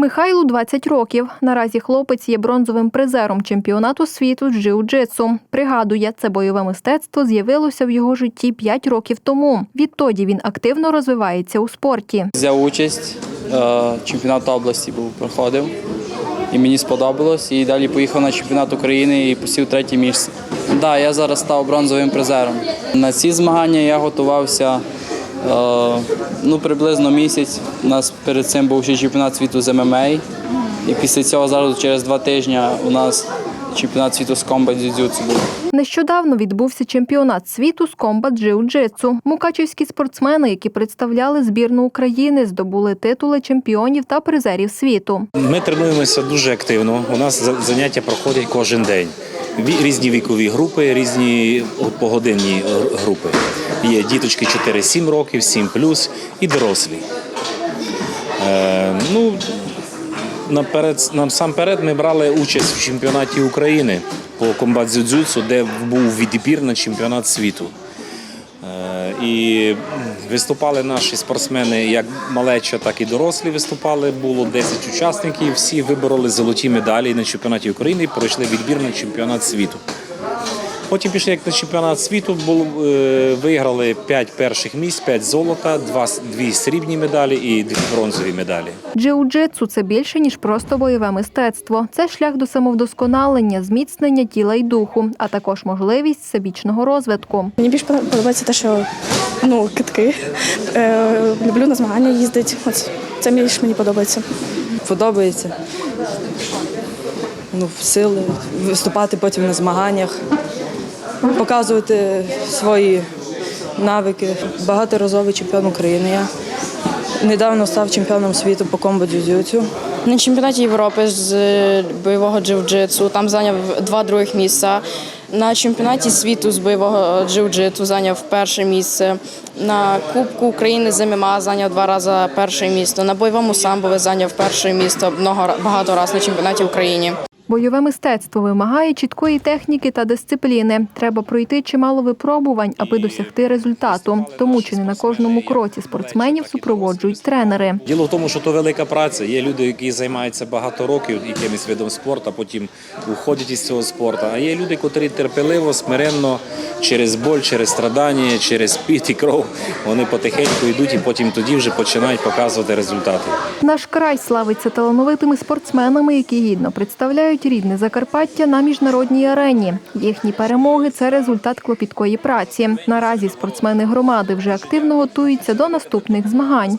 Михайлу 20 років. Наразі хлопець є бронзовим призером чемпіонату світу з джиу-джитсу. Пригадує, це бойове мистецтво з'явилося в його житті 5 років тому. Відтоді він активно розвивається у спорті. Взяв участь, е, чемпіонат області був проходив. І мені сподобалось. І далі поїхав на чемпіонат України і посів третє місце. Да, я зараз став бронзовим призером. На ці змагання я готувався ну, приблизно місяць. У нас перед цим був ще чемпіонат світу з ММА. І після цього зараз через два тижні у нас чемпіонат світу з комбат дзюдзюцу був. Нещодавно відбувся чемпіонат світу з комбат джиу-джитсу. Мукачівські спортсмени, які представляли збірну України, здобули титули чемпіонів та призерів світу. Ми тренуємося дуже активно. У нас за- заняття проходять кожен день. Різні вікові групи, різні погодинні е, групи. Є діточки 4-7 років, 7 і дорослі. Е, ну, наперед, насамперед ми брали участь в чемпіонаті України по комбат дзюдзюцу, де був відбір на чемпіонат світу. Е, І виступали наші спортсмени, як малеча, так і дорослі виступали. Було 10 учасників. Всі вибороли золоті медалі на чемпіонаті України і пройшли відбір на чемпіонат світу. Потім пішли як на чемпіонат світу, було, е, виграли 5 перших місць, 5 золота, 2, 2 срібні медалі і 2 бронзові медалі. Джиу-джитсу – це більше, ніж просто бойове мистецтво. Це шлях до самовдосконалення, зміцнення тіла й духу, а також можливість всебічного розвитку. Мені більш подобається те, що ну, китки. Е, люблю на змагання їздити. Ось це більш мені подобається. подобається. Ну, сили, виступати потім на змаганнях, показувати свої навики. Багаторазовий чемпіон України. Я недавно став чемпіоном світу по комбо дзюдзюцю. На чемпіонаті Європи з бойового джиу-джитсу там зайняв два других місця. На чемпіонаті світу з бойового джиу-джитсу зайняв перше місце. На Кубку України з ММА зайняв два рази перше місце. На бойовому самбо зайняв перше місце багато разів на чемпіонаті України. Бойове мистецтво вимагає чіткої техніки та дисципліни. Треба пройти чимало випробувань, аби досягти результату. Тому чи не на кожному кроці спортсменів супроводжують тренери. Діло в тому, що то велика праця. Є люди, які займаються багато років якимось видом спорту, а потім уходять із цього спорту. А є люди, котрі терпеливо, смиренно, через боль, через страдання, через піт і кров, вони потихеньку йдуть і потім тоді вже починають показувати результати. Наш край славиться талановитими спортсменами, які гідно представляють рідне Закарпаття на міжнародній арені. Їхні перемоги це результат клопіткої праці. Наразі спортсмени громади вже активно готуються до наступних змагань.